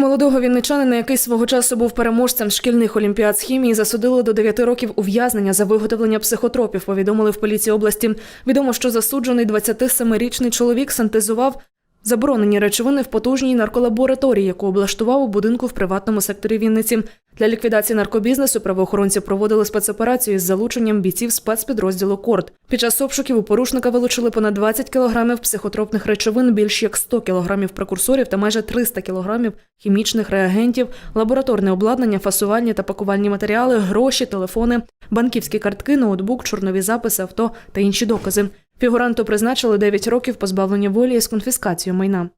Молодого вінничанина, який свого часу був переможцем шкільних олімпіад з хімії, засудили до 9 років ув'язнення за виготовлення психотропів. Повідомили в поліції області. Відомо, що засуджений 27-річний чоловік синтезував заборонені речовини в потужній нарколабораторії, яку облаштував у будинку в приватному секторі Вінниці. Для ліквідації наркобізнесу правоохоронці проводили спецоперацію із залученням бійців спецпідрозділу Корд. Під час обшуків у порушника вилучили понад 20 кілограмів психотропних речовин, більш як 100 кілограмів прекурсорів та майже 300 кілограмів хімічних реагентів, лабораторне обладнання, фасувальні та пакувальні матеріали, гроші, телефони, банківські картки, ноутбук, чорнові записи, авто та інші докази. Фігуранту призначили 9 років позбавлення волі з конфіскацією майна.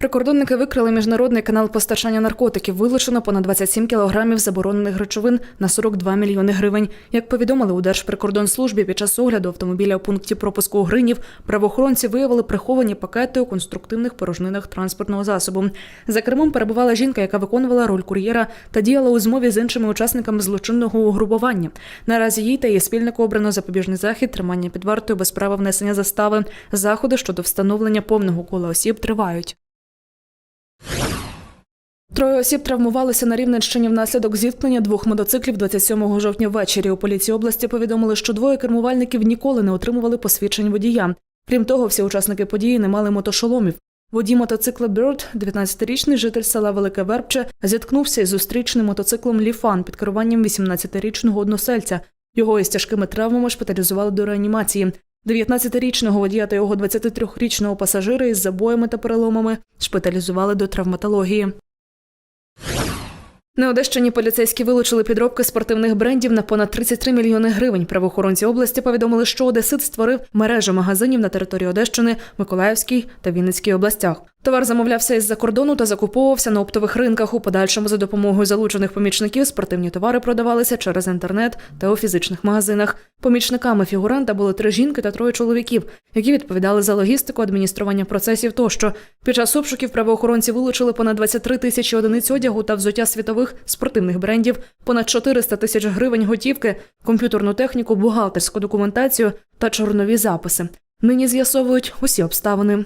Прикордонники викрили міжнародний канал постачання наркотиків. Вилучено понад 27 кілограмів заборонених речовин на 42 мільйони гривень. Як повідомили у Держприкордонслужбі під час огляду автомобіля у пункті пропуску Гринів, правоохоронці виявили приховані пакети у конструктивних порожнинах транспортного засобу. За кермом перебувала жінка, яка виконувала роль кур'єра та діяла у змові з іншими учасниками злочинного угрупування. Наразі їй та її спільнику обрано запобіжний захід, тримання під вартою без права внесення застави. Заходи щодо встановлення повного кола осіб тривають. Троє осіб травмувалися на Рівненщині внаслідок зіткнення двох мотоциклів 27 жовтня ввечері. У поліції області повідомили, що двоє кермувальників ніколи не отримували посвідчень водія. Крім того, всі учасники події не мали мотошоломів. Водій мотоцикла Бірд, 19-річний житель села Велике Вербче, зіткнувся із зустрічним мотоциклом Ліфан під керуванням 18-річного односельця. Його із тяжкими травмами шпиталізували до реанімації. 19-річного водія та його 23-річного пасажира із забоями та переломами шпиталізували до травматології. На Одещині поліцейські вилучили підробки спортивних брендів на понад 33 мільйони гривень. Правоохоронці області повідомили, що Одесит створив мережу магазинів на території Одещини, Миколаївській та Вінницькій областях. Товар замовлявся із-за кордону та закуповувався на оптових ринках. У подальшому за допомогою залучених помічників спортивні товари продавалися через інтернет та у фізичних магазинах. Помічниками фігуранта були три жінки та троє чоловіків, які відповідали за логістику, адміністрування процесів тощо. Під час обшуків правоохоронці вилучили понад 23 тисячі одиниць одягу та взуття світових спортивних брендів, понад 400 тисяч гривень готівки, комп'ютерну техніку, бухгалтерську документацію та чорнові записи. Нині з'ясовують усі обставини.